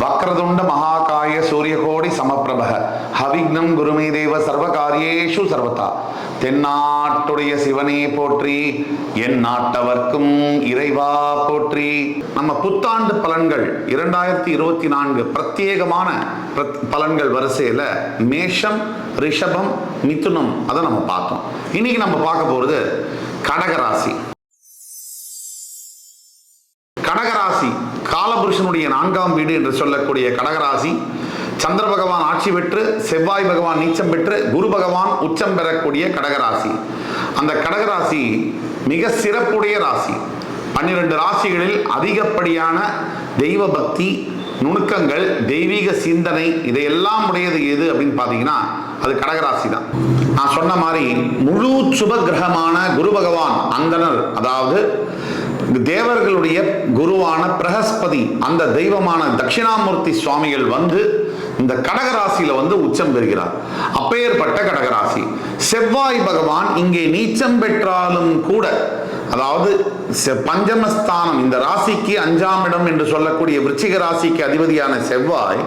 வக்ரதுண்ட மகாகாய சூரியகோடி சமப்பிரபக. ஹவிக்னம் குருமே தேவ சர்வகாரியேஷு சர்வதா. தென்னாட்டுடைய சிவனே போற்றி என் நாட்டவர்க்கும் இறைவா போற்றி. நம்ம புத்தாண்டு பலன்கள் இரண்டாயிரத்தி இருபத்தி நான்கு பிரத்யேகமான பிரத்- பலன்கள் வரிசையில் மேஷம் ரிஷபம் மிதுனம் அதை நம்ம பார்த்தோம். இன்னைக்கு நம்ம பார்க்க போறது கடகராசி. கடகராசி காலபுருஷனுடைய நான்காம் வீடு என்று சொல்லக்கூடிய கடகராசி. சந்திர பகவான் ஆட்சி பெற்று செவ்வாய் பகவான் நீச்சம் பெற்று குரு பகவான் உச்சம் பெறக்கூடிய கடகராசி. அந்த கடகராசி மிக சிறப்புடைய ராசி. பன்னிரண்டு ராசிகளில் அதிகப்படியான தெய்வ பக்தி நுணுக்கங்கள் தெய்வீக சிந்தனை இதையெல்லாம் உடையது எது அப்படின்னு பார்த்தீங்கன்னா அது கடகராசி தான். நான் சொன்ன மாதிரி முழு சுப கிரகமான குரு பகவான் அந்தனர் அதாவது தேவர்களுடைய குருவான பிரகஸ்பதி அந்த தெய்வமான தட்சிணாமூர்த்தி சுவாமிகள் வந்து இந்த கடகராசியில வந்து உச்சம் பெறுகிறார். அப்பேற்பட்ட கடகராசி. செவ்வாய் பகவான் இங்கே நீச்சம் பெற்றாலும் கூட அதாவது செ- பஞ்சமஸ்தானம் இந்த ராசிக்கு அஞ்சாம் இடம் என்று சொல்லக்கூடிய விருச்சிக ராசிக்கு அதிபதியான செவ்வாய்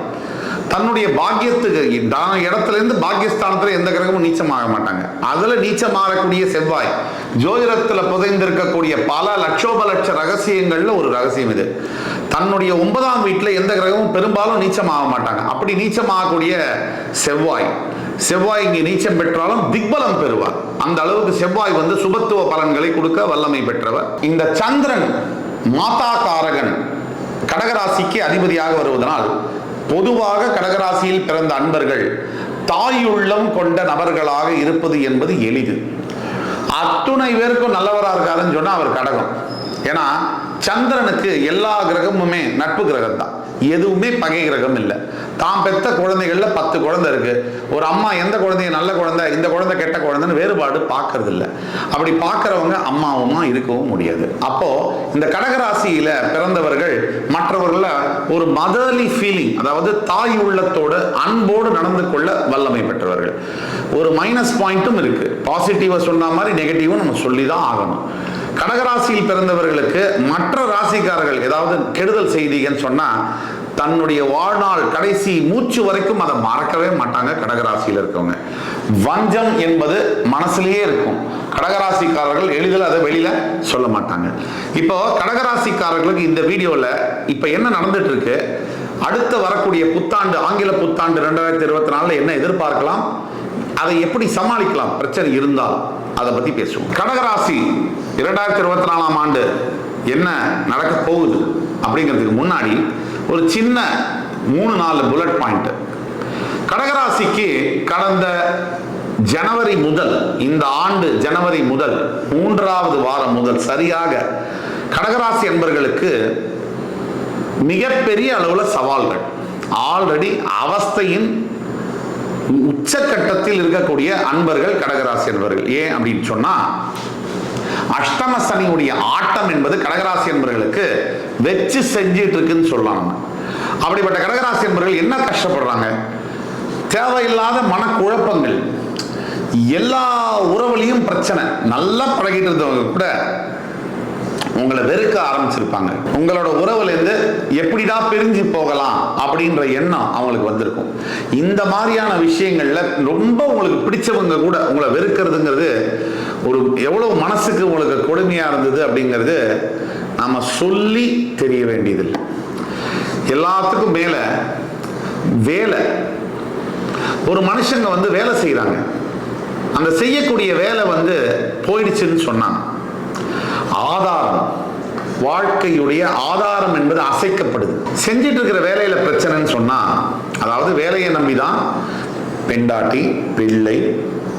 தன்னுடைய பாக்கியத்துக்கு தான இடத்துல இருந்து பாக்கியஸ்தானத்துல எந்த கிரகமும் நீச்சமாக மாட்டாங்க. அதுல நீச்சமாகக்கூடிய செவ்வாய் ஜோதிடத்துல புதைந்திருக்கக்கூடிய பல லட்சோப லட்ச ரகசியங்கள்ல ஒரு ரகசியம் இது. தன்னுடைய ஒன்பதாம் வீட்டுல எந்த கிரகமும் பெரும்பாலும் நீச்சமாக மாட்டாங்க. அப்படி நீச்சமாகக்கூடிய செவ்வாய் செவ்வாய் இங்கே நீச்சம் பெற்றாலும் திக்பலம் பெறுவார். அந்த அளவுக்கு செவ்வாய் வந்து சுபத்துவ பலன்களை கொடுக்க வல்லமை பெற்றவர். இந்த சந்திரன் மாதா காரகன் கடகராசிக்கு அதிபதியாக வருவதனால் பொதுவாக கடகராசியில் பிறந்த அன்பர்கள் தாயுள்ளம் கொண்ட நபர்களாக இருப்பது என்பது எளிது. அத்துணை பேருக்கும் நல்லவரா இருக்காருன்னு சொன்னா அவர் கடகம். ஏன்னா சந்திரனுக்கு எல்லா கிரகமுமே நட்பு கிரகம் தான் எதுவுமே பகை கிரகம் இல்லை. தான் பெத்த குழந்தைகள்ல பத்து குழந்தை இருக்கு. ஒரு அம்மா எந்த குழந்தைய நல்ல குழந்தை இந்த குழந்தை கெட்ட குழந்தைன்னு வேறுபாடு பார்க்கறது இல்லை அப்படி பார்க்கறவங்க அம்மாவுமா இருக்கவும் முடியாது. அப்போ இந்த கடகராசியில பிறந்தவர்கள் மற்றவர்கள ஒரு மதர்லி ஃபீலிங் அதாவது தாய் உள்ளத்தோடு அன்போடு நடந்து கொள்ள வல்லமை பெற்றவர்கள். ஒரு மைனஸ் பாயிண்ட்டும் இருக்கு. பாசிட்டிவா சொன்ன மாதிரி நெகட்டிவும் நம்ம சொல்லி தான் ஆகணும். கடகராசியில் பிறந்தவர்களுக்கு மற்ற ராசிக்காரர்கள் ஏதாவது கெடுதல் செய்தின்னு சொன்னா தன்னுடைய வாழ்நாள் கடைசி மூச்சு வரைக்கும் அதை மறக்கவே மாட்டாங்க கடகராசியில் இருக்கவங்க. வஞ்சம் என்பது மனசுலயே இருக்கும். கடகராசிக்காரர்கள் எளிதில் அதை வெளியில சொல்ல மாட்டாங்க. இப்போ கடகராசிக்காரர்களுக்கு இந்த வீடியோல இப்ப என்ன நடந்துட்டு இருக்கு அடுத்து வரக்கூடிய புத்தாண்டு ஆங்கில புத்தாண்டு ரெண்டாயிரத்தி இருபத்தி நாலுல என்ன எதிர்பார்க்கலாம்? அதை எப்படி சமாளிக்கலாம்? பிரச்சனை இருந்தால் அதை பத்தி பேசுவோம். கடகராசி இரண்டாயிரத்தி இருபத்தி நாலாம் ஆண்டு என்ன நடக்க போகுது அப்படிங்கிறதுக்கு முன்னாடி ஒரு சின்ன மூணு நாலு புல்லட் பாயிண்ட் கடகராசிக்கு கடந்த ஜனவரி முதல் இந்த ஆண்டு ஜனவரி முதல் மூன்றாவது வாரம் முதல் சரியாக கடகராசி என்பர்களுக்கு மிகப்பெரிய அளவில் சவால்கள். ஆல்ரெடி அவஸ்தையின் உச்சக்கட்டத்தில் இருக்கக்கூடிய அன்பர்கள் கடகராசி அன்பர்கள். ஏன் அப்படின்னு சொன்னா அஷ்டம சனியுடைய ஆட்டம் என்பது கடகராசி என்பர்களுக்கு வச்சு செஞ்சிட்டு இருக்குன்னு சொல்லலாம் அப்படிப்பட்ட கடகராசி என்பர்கள் என்ன கஷ்டப்படுறாங்க? தேவையில்லாத மனக்குழப்பங்கள். எல்லா உறவுலையும் பிரச்சனை. நல்லா பழகிட்டு இருந்தவங்க கூட உங்களை வெறுக்க ஆரம்பிச்சிருப்பாங்க. உங்களோட உறவுல இருந்து எப்படிடா பிரிஞ்சு போகலாம் அப்படின்ற எண்ணம் அவங்களுக்கு வந்திருக்கும். இந்த மாதிரியான விஷயங்கள்ல ரொம்ப உங்களுக்கு பிடிச்சவங்க கூட உங்களை வெறுக்கிறதுங்கிறது ஒரு எவ்வளவு மனசுக்கு உங்களுக்கு கொடுமையா இருந்தது அப்படிங்கிறது நாம சொல்லி தெரிய வேண்டியதில்லை. எல்லாத்துக்கும் மேல வேலை. ஒரு மனுஷங்க வந்து வேலை செய்யறாங்க அந்த செய்யக்கூடிய வேலை வந்து போயிடுச்சுன்னு சொன்னாங்க. ஆதாரம். வாழ்க்கையுடைய ஆதாரம் என்பது அசைக்கப்படுது. செஞ்சிட்டு இருக்கிற வேலையில பிரச்சனைன்னு சொன்னா அதாவது வேலையை நம்பிதான் பெண்டாட்டி பிள்ளை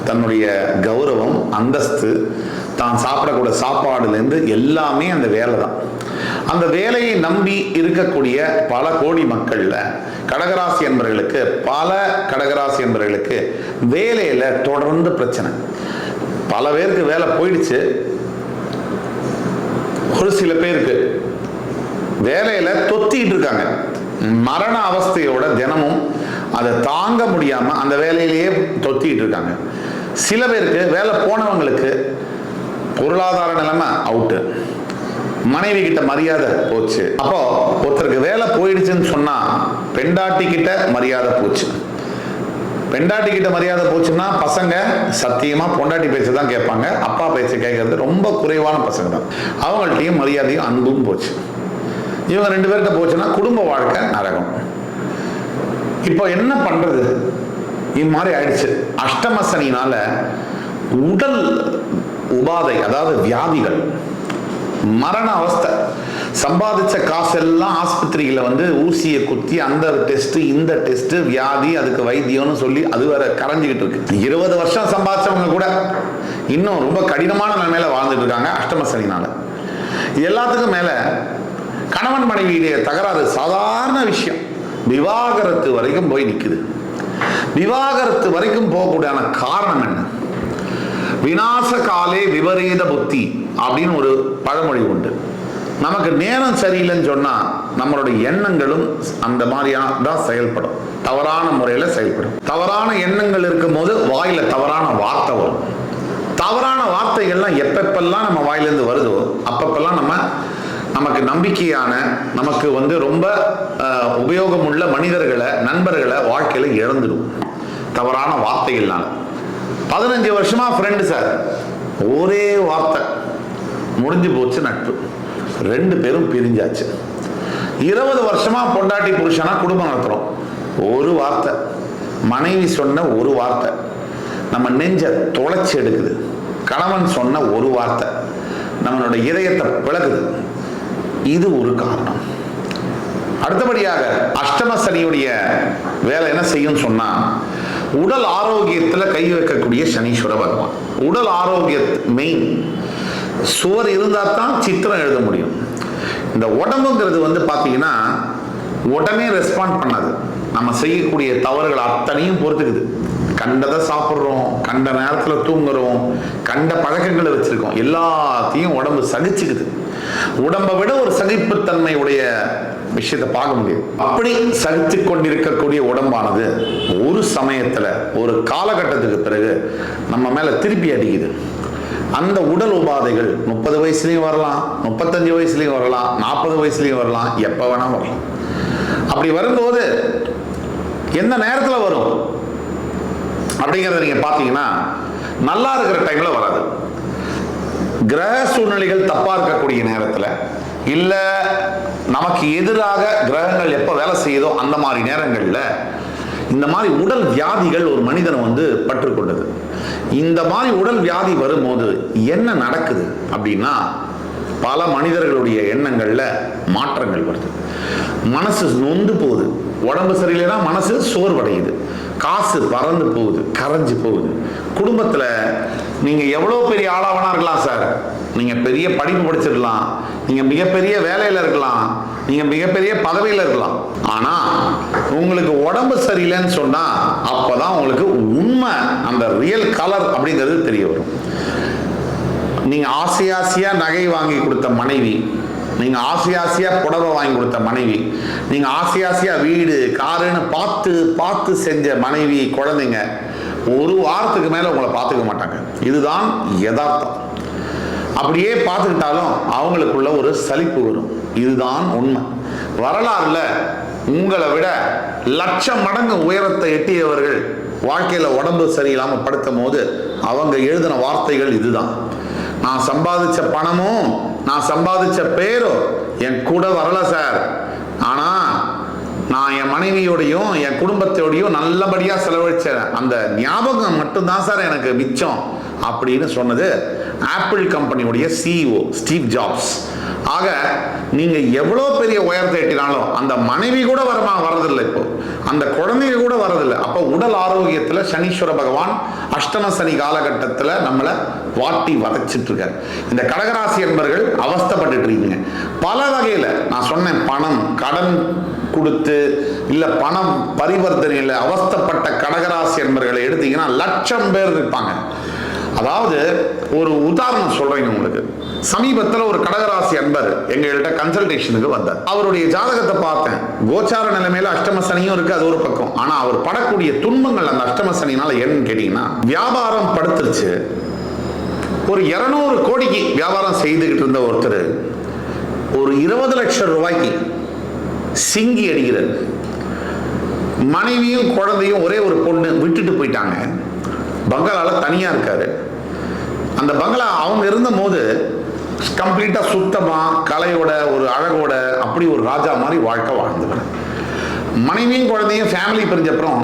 தன்னுடைய கௌரவம் அந்தஸ்து தான் சாப்பிடக்கூடிய சாப்பாடுலேருந்து எல்லாமே அந்த வேலை தான் அந்த வேலையை நம்பி இருக்கக்கூடிய பல கோடி மக்கள்ல கடகராசி என்பவர்களுக்கு பல கடகராசி என்பவர்களுக்கு வேலையில தொடர்ந்து பிரச்சனை. பல பேருக்கு வேலை போயிடுச்சு ஒரு சில பேருக்கு வேலையில தொத்திட்டு இருக்காங்க. மரண அவஸ்தையோட தினமும் அதை தாங்க முடியாம அந்த வேலையிலேயே தொத்திட்டு இருக்காங்க. சில பேருக்கு வேலை போனவங்களுக்கு பொருளாதார நிலைமை அவுட்டு மனைவி கிட்ட மரியாதை போச்சு. அப்போ ஒருத்தருக்கு வேலை போயிடுச்சுன்னு சொன்னா பெண்டாட்டி கிட்ட மரியாதை போச்சு. பெண்டாட்டி கிட்ட மரியாதை போச்சுன்னா பசங்க சத்தியமா பொண்டாட்டி பேச்சு தான் கேட்பாங்க. அப்பா பேச்சு கேட்கறது ரொம்ப குறைவான பசங்க தான். அவங்கள்ட்டையும் மரியாதையும் அன்பும் போச்சு. இவங்க ரெண்டு பேர்கிட்ட போச்சுன்னா குடும்ப வாழ்க்கை நரகம். இப்போ என்ன பண்றது? இது மாதிரி ஆயிடுச்சு. அஷ்டம சனினால உடல் உபாதை அதாவது வியாதிகள் மரண அவஸ்தை. சம்பாதிச்ச காசெல்லாம் ஆஸ்பத்திரியில வந்து ஊசியை குத்தி அந்த டெஸ்ட் இந்த டெஸ்ட் வியாதி அதுக்கு வைத்தியம்னு சொல்லி அது வேற கரைஞ்சிக்கிட்டு இருக்கு. இருபது வருஷம் சம்பாதிச்சவங்க கூட இன்னும் ரொம்ப கடினமான நிலைமையில வாழ்ந்துட்டு இருக்காங்க அஷ்டம சனினால எல்லாத்துக்கும் மேல கணவன் மனைவியுடைய தகராறு சாதாரண விஷயம். விவாகரத்து வரைக்கும் போய் நிக்குது. விவாகரத்து வரைக்கும் போகக்கூடியான காரணம் என்ன? விநாச காலே விபரீத புத்தி அப்படின்னு ஒரு பழமொழி உண்டு. நமக்கு நேரம் சரியில்லைன்னு சொன்னா நம்மளுடைய எண்ணங்களும் அந்த மாதிரியான தான் செயல்படும். தவறான முறையில் செயல்படும். தவறான எண்ணங்கள் இருக்கும்போது வாயில தவறான வார்த்தை வரும். தவறான வார்த்தைகள்லாம் எப்பப்பெல்லாம் நம்ம வாயிலிருந்து வருதோ அப்பப்பெல்லாம் நம்ம நமக்கு நம்பிக்கையான நமக்கு வந்து ரொம்ப உபயோகமுள்ள மனிதர்களை நண்பர்களை வாழ்க்கையில் இறந்துடும். தவறான வார்த்தைகள்னால. பதினஞ்சு வருஷமா ஃப்ரெண்டு சார் ஒரே வார்த்தை. முடிஞ்சு போச்சு நட்பு. ரெண்டு பேரும் பிரிஞ்சாச்சு. இருபது வருஷமா பொண்டாட்டி புருஷனா குடும்பம் நடத்துறோம். ஒரு வார்த்தை. மனைவி சொன்ன ஒரு வார்த்தை. நம்ம நெஞ்ச தொலைச்சி எடுக்குது. கணவன் சொன்ன ஒரு வார்த்தை. நம்மளோட இதயத்தை பிளகுது இது ஒரு காரணம். அடுத்தபடியாக அஷ்டம சனியுடைய வேலை என்ன செய்யும் சொன்னா உடல் ஆரோக்கியத்தில் கை வைக்கக்கூடிய சனீஸ்வர பகவான். உடல் ஆரோக்கிய மெயின் சுவர் இருந்தால் தான் சித்திரம் எழுத முடியும். இந்த உடம்புங்கிறது வந்து பார்த்தீங்கன்னா உடனே ரெஸ்பாண்ட் பண்ணாது. நம்ம செய்யக்கூடிய தவறுகள் அத்தனையும் பொறுத்துக்குது. கண்டதை சாப்பிட்றோம் கண்ட நேரத்தில் தூங்குறோம் கண்ட பழக்கங்களை வச்சுருக்கோம். எல்லாத்தையும் உடம்பு சகிச்சுக்குது. உடம்பை விட ஒரு சகிப்புத்தன்மை உடைய விஷயத்தை பார்க்க முடியும். அப்படி சகித்து கொண்டிருக்கக்கூடிய உடம்பானது ஒரு சமயத்தில் ஒரு காலகட்டத்துக்கு பிறகு நம்ம மேலே திருப்பி அடிக்குது. அந்த உடல் உபாதைகள் முப்பது வயசுலையும் வரலாம் முப்பத்தஞ்சு வயசுலையும் வரலாம் நாற்பது வயசுலையும் வரலாம் எப்போ வேணா வரலாம். அப்படி வரும்போது எந்த நேரத்தில் வரும்? அப்படிங்கிறத நீங்கள் பார்த்தீங்கன்னா நல்லா இருக்கிற டைமில் வராது. கிரக சூழ்நிலைகள் தப்பாக இருக்கக்கூடிய நேரத்தில் இல்ல நமக்கு எதிராக கிரகங்கள் எப்ப வேலை செய்யுதோ அந்த மாதிரி நேரங்கள்ல இந்த மாதிரி உடல் வியாதிகள் ஒரு மனிதனை வந்து பற்றுக்கொண்டது இந்த மாதிரி உடல் வியாதி வரும்போது என்ன நடக்குது அப்படின்னா பல மனிதர்களுடைய எண்ணங்கள்ல மாற்றங்கள் வருது. மனசு நொந்து போகுது. உடம்பு சரியில்லைன்னா மனசு சோர்வடையுது. காசு பறந்து போகுது கரைஞ்சு போகுது. குடும்பத்துல நீங்கள் எவ்வளோ பெரிய ஆளாவனா இருக்கலாம் சார் நீங்கள் பெரிய படிப்பு படிச்சிருக்கலாம். நீங்கள் மிகப்பெரிய வேலையில் இருக்கலாம். நீங்கள் மிகப்பெரிய பதவியில் இருக்கலாம். ஆனால் உங்களுக்கு உடம்பு சரியில்லைன்னு சொன்னால் அப்போ தான் உங்களுக்கு உண்மை அந்த ரியல் கலர் அப்படிங்கிறது தெரிய வரும். நீங்கள் ஆசை ஆசையாக நகை வாங்கி கொடுத்த மனைவி நீங்கள் ஆசை ஆசையாக புடவை வாங்கி கொடுத்த மனைவி நீங்கள் ஆசை ஆசையாக வீடு காருன்னு பார்த்து பார்த்து செஞ்ச மனைவி குழந்தைங்க ஒரு வாரத்துக்கு மேலே உங்களை பார்த்துக்க மாட்டாங்க. இதுதான் யதார்த்தம். அப்படியே பார்த்துக்கிட்டாலும் அவங்களுக்குள்ள ஒரு சலிப்பு வரும். இதுதான் உண்மை. வரலாறுல உங்களை விட லட்சம் மடங்கு உயரத்தை எட்டியவர்கள் வாழ்க்கையில் உடம்பு சரியில்லாமல் படுத்தும் போது அவங்க எழுதின வார்த்தைகள் இதுதான். நான் சம்பாதிச்ச பணமும் நான் சம்பாதிச்ச பேரும் என் கூட வரல சார். ஆனால் நான் என் மனைவியோடையும் என் குடும்பத்தோடையும் நல்லபடியாக செலவழிச்ச அந்த ஞாபகம் மட்டும்தான் சார் எனக்கு மிச்சம் அப்படின்னு சொன்னது ஆப்பிள் கம்பெனியுடைய சிஇஓ ஸ்டீவ் ஜாப்ஸ் ஆக நீங்க எவ்வளோ பெரிய உயரத்தை எட்டினாலும் அந்த மனைவி கூட வரமா வரதில்லை இப்போ. அந்த குழந்தைங்க கூட வரதில்லை அப்போ உடல் ஆரோக்கியத்தில் சனீஸ்வர பகவான் அஷ்டம சனி காலகட்டத்தில் நம்மளை வாட்டி வதச்சிட்டு இருக்காரு இந்த கடகராசி என்பர்கள் அவஸ்தைப்பட்டுட்டு இருக்கீங்க. பல வகையில் நான் சொன்னேன் பணம் கடன் கொடுத்து இல்லை பணம் பரிவர்த்தனையில் அவஸ்தைப்பட்ட கடகராசி என்பர்களை எடுத்தீங்கன்னா லட்சம் பேர் இருப்பாங்க. அதாவது ஒரு உதாரணம் சொல்றேங்க உங்களுக்கு. சமீபத்தில் ஒரு கடகராசி அன்பர் எங்கள்கிட்ட கன்சல்டேஷனுக்கு வந்தார். அவருடைய ஜாதகத்தை பார்த்தேன். கோச்சார நிலைமையில அஷ்டம சனியும் இருக்கு அது ஒரு பக்கம். ஆனா அவர் படக்கூடிய துன்பங்கள் அந்த அஷ்டம சனினால என்னன்னு கேட்டீங்கன்னா வியாபாரம் படுத்துருச்சு. ஒரு இருநூறு கோடிக்கு வியாபாரம் செய்துகிட்டு இருந்த ஒருத்தர் ஒரு இருபது லட்சம் ரூபாய்க்கு சிங்கி அடிக்கிறார். மனைவியும் குழந்தையும் ஒரே ஒரு பொண்ணு விட்டுட்டு போயிட்டாங்க. பங்களால தனியா இருக்காரு. அந்த பங்களா அவங்க இருந்தபோது கம்ப்ளீட்டாக கம்ப்ளீட்டா சுத்தமா கலையோட ஒரு அழகோட அப்படி ஒரு ராஜா மாதிரி வாழ்க்கை வாழ்ந்தவர். மனைவியும் குழந்தையும் ஃபேமிலி பிரிஞ்ச அப்புறம்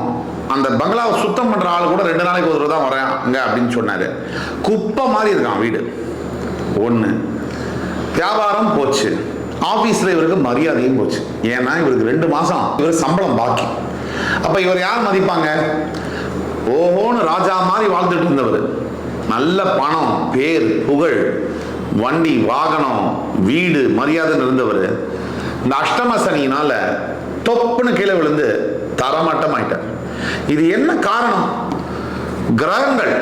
அந்த பங்களாவை சுத்தம் பண்ற ஆள் கூட ரெண்டு நாளைக்கு ஒரு தான் தான் வராங்க அப்படின்னு சொன்னாரு. குப்பை மாதிரி இருக்கான் வீடு. ஒன்று வியாபாரம் போச்சு. ஆஃபீஸில் இவருக்கு மரியாதையும் போச்சு. ஏன்னா இவருக்கு ரெண்டு மாதம் இவர் சம்பளம் பாக்கி. அப்போ இவர் யார் மதிப்பாங்க? ஓஹோன்னு ராஜா மாதிரி வாழ்ந்துட்டு இருந்தவர். நல்ல பணம் பேர் புகழ் வண்டி வாகனம் வீடு மரியாதைன்னு இருந்தவர். இந்த அஷ்டம சனியினால தொப்புன்னு கீழே விழுந்து தரமட்டம் ஆயிட்டார் இது என்ன காரணம்? கிரகங்கள்.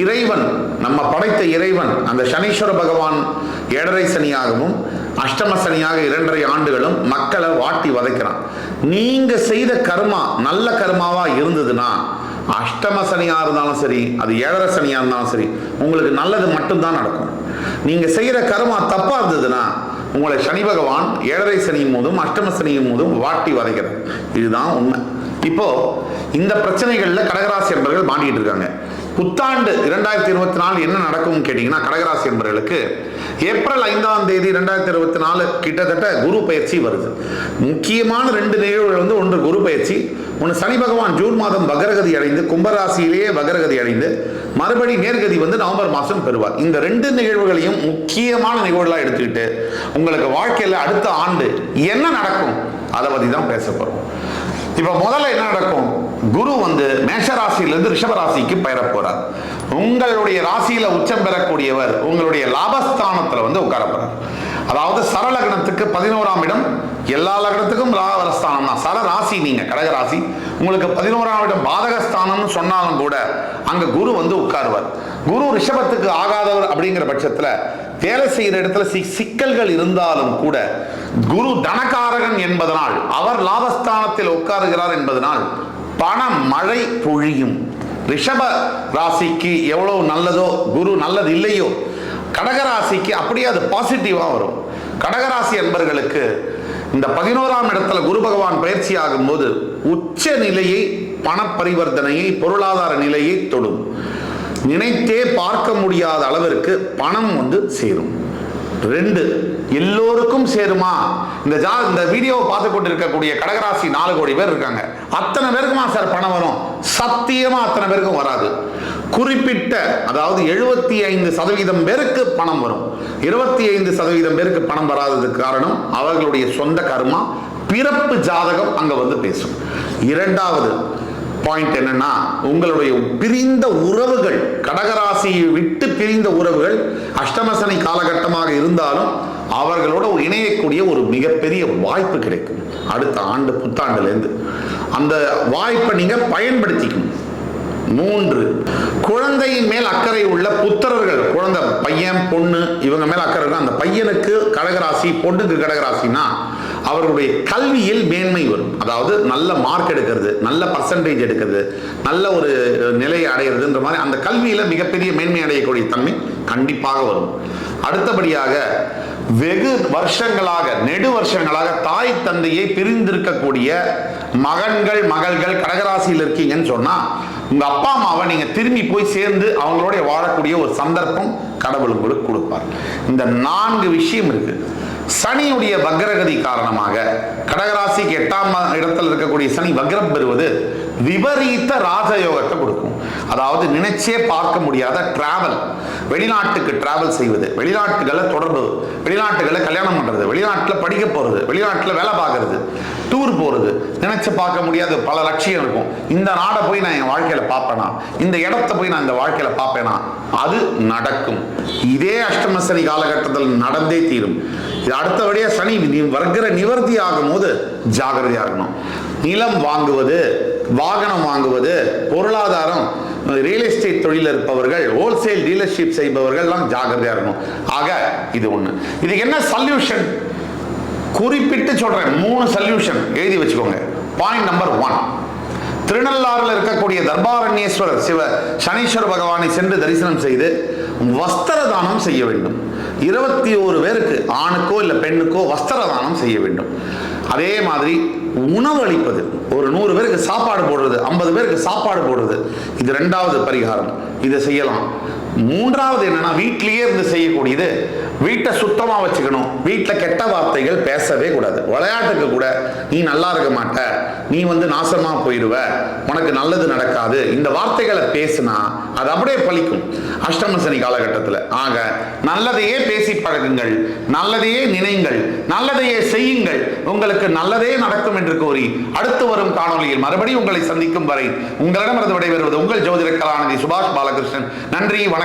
இறைவன் நம்ம படைத்த இறைவன் அந்த சனீஸ்வர பகவான் ஏழரை சனியாகவும் அஷ்டம சனியாக இரண்டரை ஆண்டுகளும் மக்களை வாட்டி வதைக்கிறான். நீங்க செய்த கர்மா நல்ல கர்மாவா இருந்ததுன்னா அஷ்டம சனியா இருந்தாலும் சரி அது ஏழரை சனியாக இருந்தாலும் சரி உங்களுக்கு நல்லது மட்டும்தான் நடக்கும். நீங்க செய்கிற கர்மா தப்பாக இருந்ததுன்னா உங்களை சனி பகவான் ஏழரை சனியும் போதும் அஷ்டம சனியும் போதும் வாட்டி வதைக்கிறது இதுதான் உண்மை. இப்போ இந்த பிரச்சனைகளில் கடகராசி என்பர்கள் மாட்டிட்டு இருக்காங்க. புத்தாண்டு இரண்டாயிரத்தி இருபத்தி நாலு என்ன நடக்கும்னு கேட்டீங்கன்னா கடகராசி என்பவர்களுக்கு ஏப்ரல் ஐந்தாம் தேதி ரெண்டாயிரத்தி இருபத்தி நாலு கிட்டத்தட்ட குரு பயிற்சி வருது. முக்கியமான ரெண்டு நிகழ்வுகள் வந்து ஒன்று குரு பயிற்சி ஒன்று சனி பகவான் ஜூன் மாதம் வகரகதி அடைந்து கும்பராசியிலேயே வகரகதி அடைந்து மறுபடி நேர்கதி வந்து நவம்பர் மாதம் பெறுவார். இந்த ரெண்டு நிகழ்வுகளையும் முக்கியமான நிகழ்வுகளாக எடுத்துக்கிட்டு உங்களுக்கு வாழ்க்கையில் அடுத்த ஆண்டு என்ன நடக்கும் அதை பற்றி தான் பேச போகிறோம் இப்போ முதல்ல என்ன நடக்கும்? குரு வந்து மேஷ ரிஷபராசிக்கு ரிஷப பெயர போகிறார் உங்களுடைய ராசியில உச்சம் பெறக்கூடியவர் உங்களுடைய லாபஸ்தானத்துல வந்து உட்கார போறார். அதாவது சரலக்னத்துக்கு பதினோராம் இடம் எல்லா லக்னத்துக்கும் லாபஸ்தானம் தான். சர ராசி நீங்க கடகராசி உங்களுக்கு பதினோராம் இடம் பாதகஸ்தானம்னு சொன்னாலும் கூட அங்க குரு வந்து உட்காருவார். குரு ரிஷபத்துக்கு ஆகாதவர் அப்படிங்கிற பட்சத்துல வேலை செய்கிற இடத்துல சிக்கல்கள் இருந்தாலும் கூட குரு தனகாரகன் என்பதனால் அவர் லாபஸ்தானத்தில் உட்காருகிறார் என்பதனால் பண மழை பொழியும். ரிஷப ராசிக்கு எவ்வளோ நல்லதோ குரு நல்லது இல்லையோ கடகராசிக்கு அப்படியே அது பாசிட்டிவாக வரும். கடகராசி என்பர்களுக்கு இந்த பதினோராம் இடத்துல குரு பகவான் பயிற்சி ஆகும்போது உச்ச நிலையை பண பரிவர்த்தனையை பொருளாதார நிலையை தொடும். நினைத்தே பார்க்க முடியாத அளவிற்கு பணம் வந்து சேரும். ரெண்டு எல்லோருக்கும் சேருமா? இந்த ஜா இந்த வீடியோவை பார்த்து கொண்டு இருக்கக்கூடிய கடகராசி நாலு கோடி பேர் இருக்காங்க. அத்தனை பேருக்குமா சார் பணம் வரும்? சத்தியமா அத்தனை பேருக்கும் வராது. குறிப்பிட்ட அதாவது எழுபத்தி ஐந்து சதவீதம் பேருக்கு பணம் வரும். இருபத்தி ஐந்து சதவீதம் பேருக்கு பணம் வராததுக்கு காரணம் அவர்களுடைய சொந்த கர்மா பிறப்பு ஜாதகம் அங்க வந்து பேசும். இரண்டாவது பாயிண்ட் என்னன்னா உங்களுடைய பிரிந்த உறவுகள் கடகராசியை விட்டு பிரிந்த உறவுகள் அஷ்டமசனி காலகட்டமாக இருந்தாலும் அவர்களோட இணையக்கூடிய ஒரு மிகப்பெரிய வாய்ப்பு கிடைக்கும். அடுத்த ஆண்டு புத்தாண்டுலேருந்து. அந்த வாய்ப்பை நீங்க பயன்படுத்திக்கணும். மூன்று குழந்தையின் மேல் அக்கறை உள்ள புத்திரர்கள் குழந்தை பையன் பொண்ணு இவங்க மேல் அக்கறை அந்த பையனுக்கு கடகராசி பொண்ணுக்கு கடகராசினா அவர்களுடைய கல்வியில் மேன்மை வரும். அதாவது நல்ல மார்க் எடுக்கிறது நல்ல பர்சன்டேஜ் எடுக்கிறது நல்ல ஒரு நிலையை அடையிறதுன்ற மாதிரி அந்த கல்வியில் மிகப்பெரிய மேன்மை அடையக்கூடிய தன்மை கண்டிப்பாக வரும். அடுத்தபடியாக வெகு வருஷங்களாக நெடு வருஷங்களாக தாய் தந்தையை பிரிந்திருக்கக்கூடிய மகன்கள் மகள்கள் கடகராசியில் இருக்கீங்கன்னு சொன்னா உங்க அப்பா அம்மாவை நீங்க திரும்பி போய் சேர்ந்து அவங்களோட வாழக்கூடிய ஒரு சந்தர்ப்பம் கடவுள் உங்களுக்கு கொடுப்பார். இந்த நான்கு விஷயம் இருக்கு. சனியுடைய வக்ரகதி காரணமாக கடகராசிக்கு எட்டாம் இடத்துல இருக்கக்கூடிய சனி வக்ரம் பெறுவது விபரீத ராஜயோகத்தை கொடுக்கும். அதாவது நினைச்சே பார்க்க முடியாத டிராவல் வெளிநாட்டுக்கு டிராவல் செய்வது. வெளிநாட்டுகளை தொடர்பு. வெளிநாட்டுகளை கல்யாணம் பண்றது. வெளிநாட்டில் படிக்க போறது. வெளிநாட்டில் வேலை பார்க்கறது. டூர் போறது. நினைச்சு பார்க்க முடியாத. பல லட்சியம் இருக்கும். இந்த நாடை போய் நான் என் வாழ்க்கையில பார்ப்பேனா? இந்த இடத்த போய் நான் இந்த வாழ்க்கையில பார்ப்பேனா? அது நடக்கும். இதே அஷ்டமசனி காலகட்டத்தில் நடந்தே தீரும். இது அடுத்தபடியாக சனி நி- வர்க்கிற நிவர்த்தி ஆகும் போது ஜாகிரதையாக இருக்கணும் நிலம் வாங்குவது வாகனம் வாங்குவது பொருளாதாரம் ரியல் எஸ்டேட் தொழில் இருப்பவர்கள் ஹோல்சேல் டீலர்ஷிப் செய்பவர்கள் எல்லாம் ஜாகிரதையா இருக்கணும் ஆக இது ஒன்று இதுக்கு என்ன சல்யூஷன் குறிப்பிட்டு சொல்கிறேன் மூணு சல்யூஷன் எழுதி வச்சுக்கோங்க. பாயிண்ட் நம்பர் ஒன் திருநள்ளாறில் இருக்கக்கூடிய தர்பாரண்யேஸ்வரர் சிவ சனீஸ்வர பகவானை சென்று தரிசனம் செய்து வஸ்திர தானம் செய்ய வேண்டும். இருபத்தி ஒரு பேருக்கு ஆணுக்கோ இல்லை பெண்ணுக்கோ வஸ்திர தானம் செய்ய வேண்டும். அதே மாதிரி உணவு அளிப்பது. ஒரு நூறு பேருக்கு சாப்பாடு போடுறது ஐம்பது பேருக்கு சாப்பாடு போடுறது. இது ரெண்டாவது பரிகாரம். இதை செய்யலாம். மூன்றாவது என்னன்னா வீட்டிலேயே இருந்து செய்யக்கூடியது வீட்டை சுத்தமா வச்சுக்கணும். வீட்டில் கெட்ட வார்த்தைகள் பேசவே கூடாது. விளையாட்டுக்கு கூட நீ நல்லா இருக்க மாட்ட. நீ வந்து நாசமா போயிடுவ உனக்கு நல்லது நடக்காது. இந்த வார்த்தைகளை பேசுனா அது அப்படியே பழிக்கும். அஷ்டம சனி காலகட்டத்தில். ஆக நல்லதையே பேசி பழகுங்கள். நல்லதையே நினைங்கள். நல்லதையே செய்யுங்கள். உங்களுக்கு நல்லதே நடக்கும் என்று கூறி அடுத்து வரும் காணொலியில் மறுபடியும் உங்களை சந்திக்கும் வரை உங்களிடமிருந்து விடைபெறுவது உங்கள் ஜோதிட கலாநிதி சுபாஷ் பாலகிருஷ்ணன். நன்றி வணக்கம்.